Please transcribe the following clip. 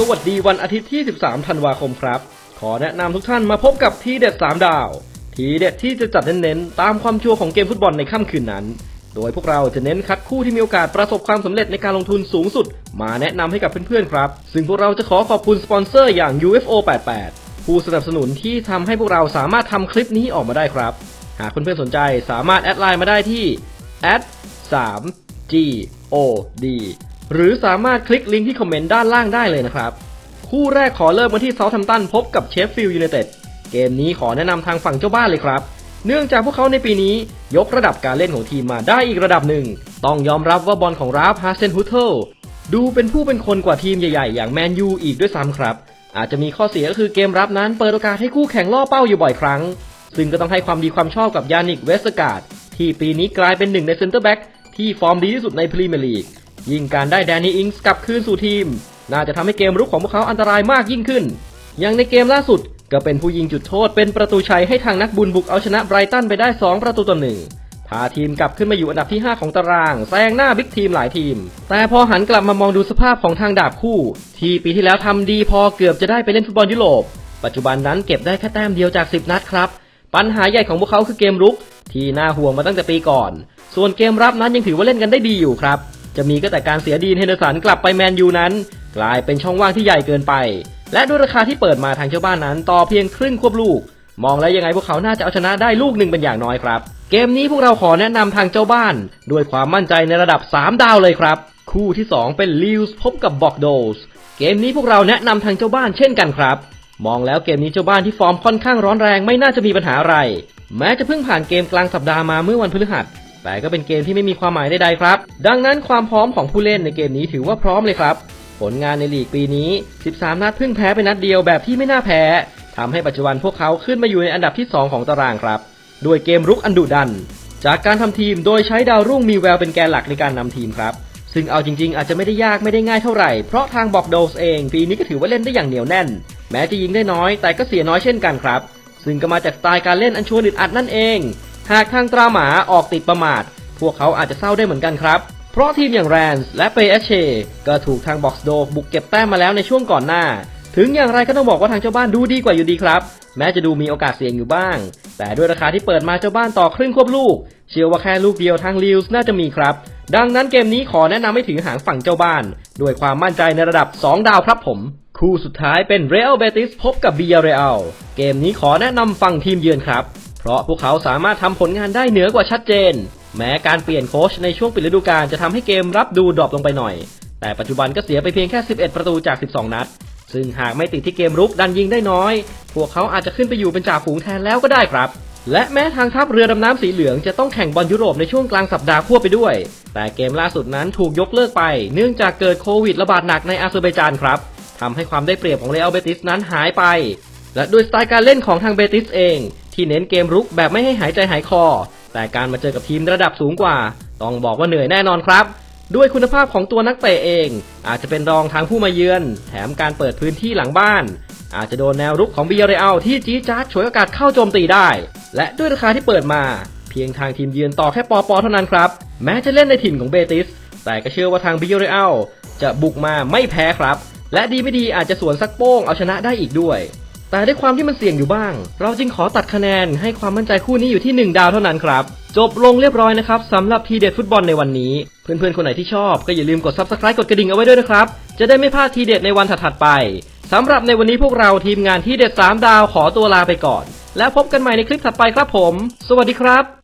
สวัสดีวันอาทิตย์ที่ 13 ธันวาคมครับ ขอแนะนำทุกท่านมาพบกับทีเด็ด 3 ดาว ทีเด็ดที่จะจัดเน้นๆ ตามความชัวร์ของเกมฟุตบอลในค่ำคืนนั้น โดยพวกเราจะเน้นคัดคู่ที่มีโอกาสประสบความสำเร็จในการลงทุนสูงสุด มาแนะนำให้กับเพื่อนๆครับ ซึ่งพวกเราจะขอขอบคุณสปอนเซอร์อย่าง UFO 88 ผู้สนับสนุนที่ทำให้พวกเราสามารถทำคลิปนี้ออกมาได้ครับ หากเพื่อนๆสนใจสามารถแอดไลน์มาได้ที่3 G O D หรือสามารถคลิกลิงก์ที่คอมเมนต์ด้านล่างได้เลยนะครับ คู่แรกขอเริ่มกันที่เซาท์แฮมตันพบกับเชฟฟิลด์ยูไนเต็ดเกมนี้ขอแนะนำทางฝั่งเจ้าบ้านเลยครับ เนื่องจากพวกเขาในปีนี้ยกระดับการเล่นของทีมมาได้อีกระดับหนึ่ง ต้องยอมรับว่าบอลของราฟฮาเซนฮุเทลดูเป็นผู้เป็นคนกว่าทีมใหญ่ๆ อย่างแมนยูอีกด้วยซ้ำครับ อาจจะมีข้อเสียก็คือเกมรับนั้นเปิดโอกาสให้คู่แข่งล่อเป้าอยู่บ่อยครั้ง ซึ่งก็ต้องให้ความดีความชอบกับยานิกเวสการ์ดที่ปีนี้กลายเป็นหนึ่งในเซนเตอร์แบ็กที่ฟอร์มดีที่สุดในพรีเมียร์ลีก ยิ่งการได้แดนนี่อิงส์กลับคืนสู่ทีม น่าจะทำให้เกมรุกของพวกเขาอันตรายมากยิ่งขึ้น อย่างในเกมล่าสุดก็เป็นผู้ยิงจุดโทษเป็นประตูชัยให้ทางนักบุญบุกเอาชนะไบรตันไปได้ 2 ประตูต่อหนึ่งพาทีมกลับขึ้นมาอยู่อันดับที่ 5 ของตารางแซงหน้าบิ๊กทีมหลายทีม แต่พอหันกลับมามองดูสภาพของทางดาบคู่ ที่ปีที่แล้วทำดีพอเกือบจะได้ไปเล่นฟุตบอลยุโรป ปัจจุบันนั้นเก็บได้แค่แต้มเดียวจาก 10 นัดครับ ปัญหาใหญ่ของพวกเขาคือเกมรุก ที่น่าห่วงมาตั้งแต่ปีก่อน ส่วนเกมรับนั้นยังถือว่าเล่นกันได้ดีอยู่ครับ จะมีก็แต่การเสียดีนเฮนเดอร์สันกลับไปแมนยูนั้น กลายเป็นช่องว่างที่ใหญ่เกินไป และด้วยราคาที่เปิดมาทางเจ้าบ้านนั้น ต่อเพียงครึ่งควบลูก มองแล้วยังไงพวกเขาน่าจะเอาชนะได้ลูกหนึ่งเป็นอย่างน้อยครับ เกมนี้พวกเราขอแนะนำทางเจ้าบ้าน ด้วยความมั่นใจในระดับ 3 ดาวเลยครับ คู่ที่ 2 เป็นลิวส์พบกับบอกโดสเกมนี้พวกเราแนะนำทางเจ้าบ้านเช่นกันครับ มองแล้วเกมนี้เจ้าบ้านที่ฟอร์มค่อนข้างร้อนแรงไม่น่าจะมีปัญหาอะไร แม้จะเพิ่งผ่านเกมกลางสัปดาห์มาเมื่อวันพฤหัส แต่ก็เป็นเกมที่ไม่มีความหมายใดๆครับ ดังนั้นความพร้อมของผู้เล่นในเกมนี้ถือว่าพร้อมเลยครับ ผลงานในลีกปีนี้ 13 นัดเพิ่งแพ้ไปนัดเดียวแบบที่ไม่น่าแพ้ทำให้ปัจจุบันพวกเขาขึ้นมาอยู่ในอันดับที่ 2 ของตารางครับ ด้วยเกมรุกอันดุดัน จากการทำทีมโดยใช้ดาวรุ่งมีแววเป็นแกนหลักในการนำทีมครับ ซึ่งเอาจริง ๆ อาจจะไม่ได้ยากไม่ได้ง่ายเท่าไหร่ เพราะทางบอกโดสเองปีนี้ก็ถือว่าเล่นได้อย่างเหนียวแน่น แม้จะยิงได้น้อยแต่ก็เสียน้อยเช่นกันครับ ซึ่งก็มาจากสไตล์การเล่นอันชวนอึดอัดนั่นเอง หากทางตราหมาออกติดประมาท พวกเขาอาจจะเศร้าได้เหมือนกันครับ เพราะทีมอย่างแรนส์และเปเอเชก็ถูกทางบ็อกซ์โดบุกเก็บแต้มมาแล้วในช่วงก่อนหน้า ถึงอย่างไรก็ต้องบอกว่าทางเจ้าบ้านดูดีกว่าอยู่ดีครับ แม้จะดูมีโอกาสเสี่ยงอยู่บ้าง แต่ด้วยราคาที่เปิดมาเจ้าบ้านต่อครึ่งควบลูก เชื่อว่าแค่ลูกเดียวทางลิวส์น่าจะมีครับ ดังนั้นเกมนี้ขอแนะนำให้ถึงหางฝั่งเจ้าบ้าน ด้วยความมั่นใจในระดับ 2 ดาวครับผมคู่สุดท้ายเป็นเรอัลเบติสพบกับบียเรอัลเกมนี้ขอแนะนำฝั่งทีมเยือนครับ เพราะพวกเขาสามารถทำผลงานได้เหนือกว่าชัดเจน แม้การเปลี่ยนโค้ชในช่วงปิดฤดูกาลจะทำให้เกมรับดูดรอปลงไปหน่อย แต่ปัจจุบันก็เสียไปเพียงแค่ 11 ประตูจาก 12 นัด ซึ่งหากไม่ติดที่เกมรุกดันยิงได้น้อย พวกเขาอาจจะขึ้นไปอยู่เป็นจ่าฝูงแทนแล้วก็ได้ครับและแม้ทางทัพเรือดำน้ำสีเหลืองจะต้องแข่งบอลยุโรปในช่วงกลางสัปดาห์ควบไปด้วย แต่เกมล่าสุดนั้นถูกยกเลิกไป เนื่องจากเกิดโควิดระบาดหนักในอาเซอร์ไบจานครับทำให้ความได้เปรียบของเรอัลเบติสนั้นหายไป และด้วยสไตล์การเล่นของทางเบติสเอง ที่เน้นเกมรุกแบบไม่ให้หายใจหายคอ แต่การมาเจอกับทีมระดับสูงกว่า ต้องบอกว่าเหนื่อยแน่นอนครับ ด้วยคุณภาพของตัวนักเตะเอง อาจจะเป็นรองทางผู้มาเยือน แถมการเปิดพื้นที่หลังบ้าน อาจจะโดนแนวรุกของบียาเรอัลที่จี๊ดจ๊าดฉวยโอกาสเข้าโจมตีได้ และด้วยราคาที่เปิดมา เพียงทางทีมเยือนต่อแค่ปอปอเท่านั้นครับ แม้จะเล่นในถิ่นของเบติส แต่ก็เชื่อว่าทางบิโยเรอัลจะบุกมาไม่แพ้ครับ และดีไม่ดีอาจจะสวนสักโป้งเอาชนะได้อีกด้วย แต่ด้วยความที่มันเสี่ยงอยู่บ้าง เราจึงขอตัดคะแนนให้ความมั่นใจคู่นี้อยู่ที่ 1 ดาวเท่านั้นครับ จบลงเรียบร้อยนะครับสำหรับทีเด็ดฟุตบอลในวันนี้ เพื่อนๆคนไหนที่ชอบก็อย่าลืมกด subscribe กดกระดิ่งเอาไว้ด้วยนะครับ จะได้ไม่พลาดทีเด็ดในวันถัดๆไปสำหรับในวันนี้พวกเราทีมงานที่เด็ด 3 ดาวขอตัวลาไปก่อน แล้วพบกันใหม่ในคลิปถัดไปครับผม สวัสดีครับ